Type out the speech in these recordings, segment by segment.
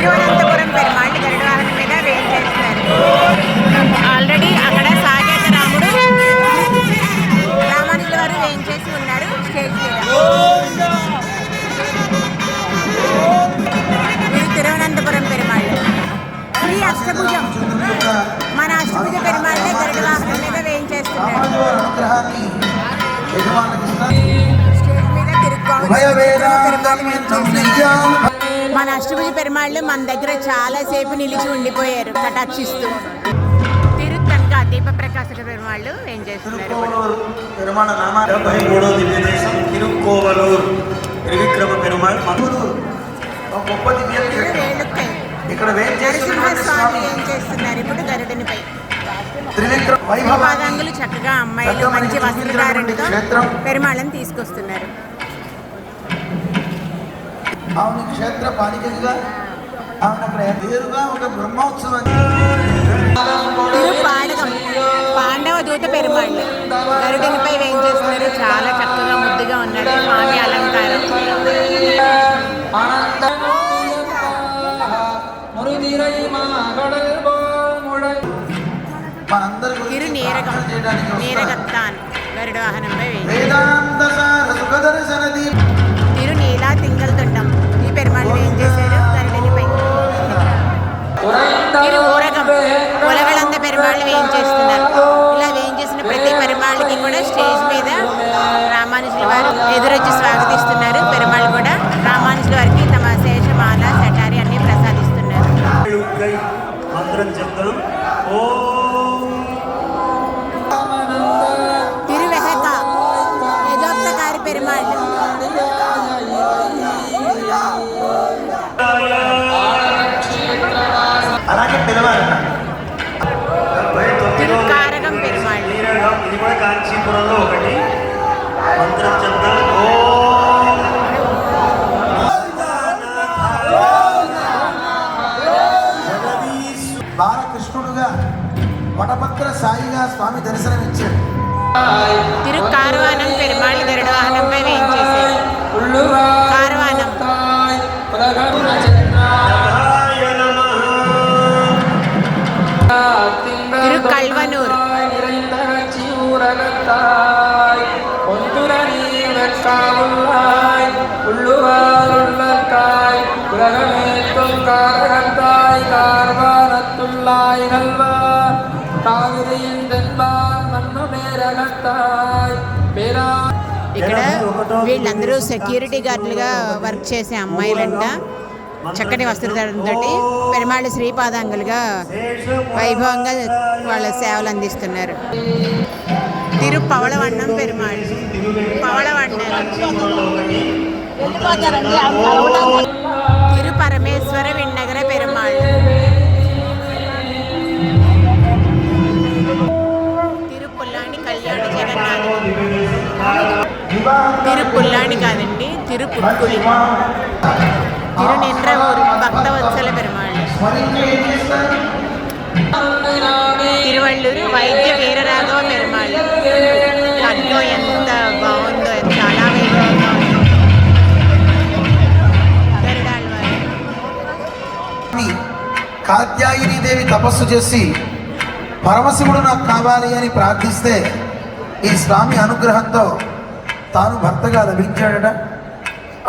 తిరువనంతపురం పెరుమాళ్ళు గరుడ వాహనం మీద వేయించేస్తున్నారు ఆల్రెడీ అక్కడ సాకేత రాముడు రామానుజుల వారు వేయించేసి ఉన్నారు స్టేజ్ మీద. ఇది తిరువనంతపురం పెరుమాళ్ళు. శ్రీ అష్టభుజం. మన అష్టభుజ పెరుమాళ్ళే గరుడ వాహనం మీద అనుగ్రహాన్ని యజమానికి స్టేజ్ మీద నిత్యం మన అష్టభుజ పెరుమాళ్ళు మన దగ్గర చాలాసేపు నిలిచి ఉండిపోయారు కటాక్షిస్తూ. తిరుత్తనక దీప పెరుమాళ్ళు ఏం చేస్తున్నారు? ఇప్పుడు? పెరుమాళ నామ డెబ్బై మూడో దివ్య దేశం తిరుక్కోవలూరు. త్రివిక్రమ పెరుమాళ్ మధురు ఒక గొప్ప దివ్య ఇది క్షేత్రం. వేలుక్కై ఇక్కడ వేం చేస్తున్నటువంటి నరసింహస్వామి స్వామి. ఏం చేస్తున్నారు? ఇప్పుడు గరుడునిపై త్రివిక్రమ వైభవాన్ని పాదాంగులు చక్కగా అమ్మాయిలు మంచి వస్త్రధారణతో క్షేత్రం. పెరుమాళ్ళని తీసుకొస్తున్నారు. ఆమె క్షేత్ర పాలికగా ఆమె అక్కడ పేరుగా ఒక బ్రహ్మోత్సవాన్ని తిరు పాడకం పాండవ దూత పెరుమాళ్ళు గరుడునిపై వేయించేస్తున్నారు చాలా చక్కగా ముద్దుగా ఉన్నాడు స్వామి అలంకారం మనందరి తిరు గురించి నీరగం ప్రార్థన చేయడానికి వస్తారు. నీరగత్తాన్ గరుడ వాహనంపై వేయించారు వేయించేస్తున్నారు ఇలా వేయించేసిన ప్రతి పెరుమాళ్ళకి కూడా స్టేజ్ మీద రామానుజుల వారు ఎదురొచ్చి స్వాగతిస్తున్నారు. పెరుమాళ్ళు కూడా రామానుజుల వారికి తమ శేషమాల శటారి అన్ని ప్రసాదిస్తున్నారు. కై మంత్రం సాయిగా స్వామి దర్శనమిచ్చాడు తిరుకారవానం పెరుమాళ్ళు గరుడ వాహనంపై వేయించేశారు కారవానం శివాయ నమః திரு கல்வனூர். உள்ளுவாருள்ளத்தாய் ఇక్కడ వీళ్ళందరూ సెక్యూరిటీ గార్డులుగా వర్క్ చేసే అమ్మాయిలంట. చక్కటి వస్త్రధారణతో పెరుమాళ్ళు శ్రీపాదాంగులుగా వైభవంగా వాళ్ళ సేవలు అందిస్తున్నారు. తిరు పవళవన్నం. పెరుమాళ్ళు పవళవన్నం తిరుపుల్లాడి కాదండి తిరు పుట్టులి తిరు నిండ్రవూరు భక్తవత్సల పెరుమాళ్ళు తిరువళ్ళూరు వైద్య వీరరాఘవ పెరుమాళ్ళు ఖడ్గం ఎంత బాగుందో చాలా వైభవంగా కాత్యాయిని దేవి తపస్సు చేసి పరమశివుడు నాకు కావాలి అని ప్రార్థిస్తే ఈ స్వామి అనుగ్రహంతో తాను భర్తగా లభించాడట.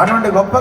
అటువంటి గొప్ప